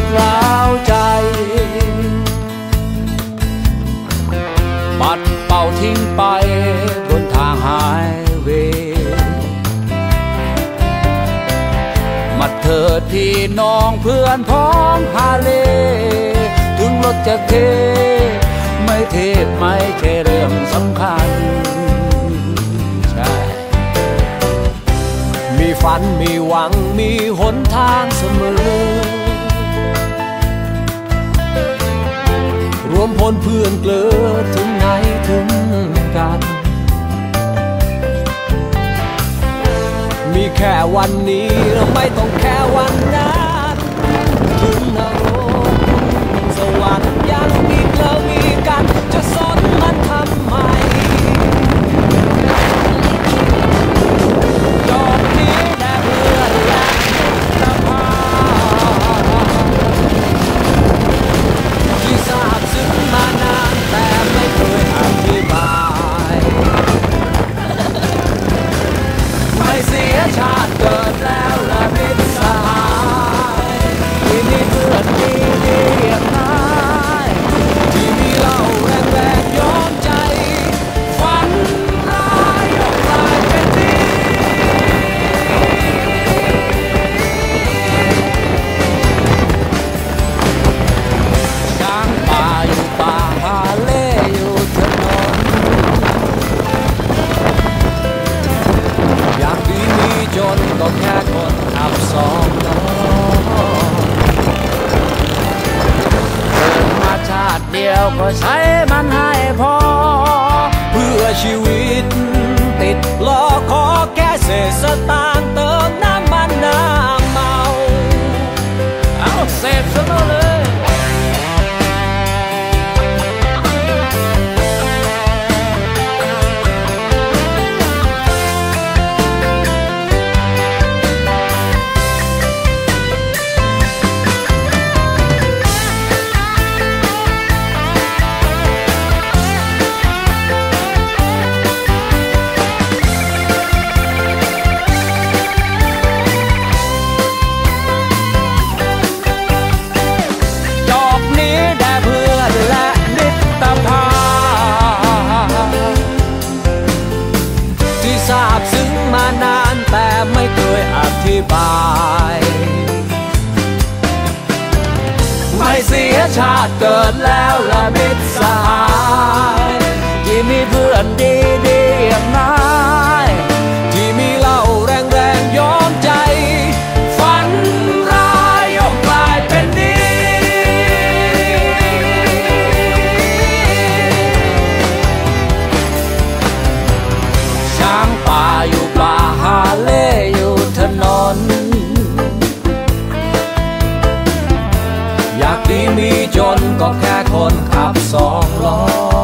ดร้าวใจ ปัดเป่าทิ้งไปบนทางหายเวมาเถิดพี่น้องเพื่อนพ้องฮาเล ถึงรถจะเท ไม่เทศไม่ใช่เรื่องสำคัญใช่มีฝันมีหวังมีหนทางเสมอ วมพลเพื่อนเกลือถึงไหนถึงกัน มีแค่วันนี้เราไม่ต้องแค่วันนั้น ก็แค่คนขับสองน้องเกิดมาชาติเดียวก็ใช้มันให้พอ เพื่อชีวิตติดล้อขอแค่เศษสตา มานานแต่ไม่เคยอธิบาย ไม่เสียชาติเกิดแล้วละ มีจนก็แค่คนขับสองล้อ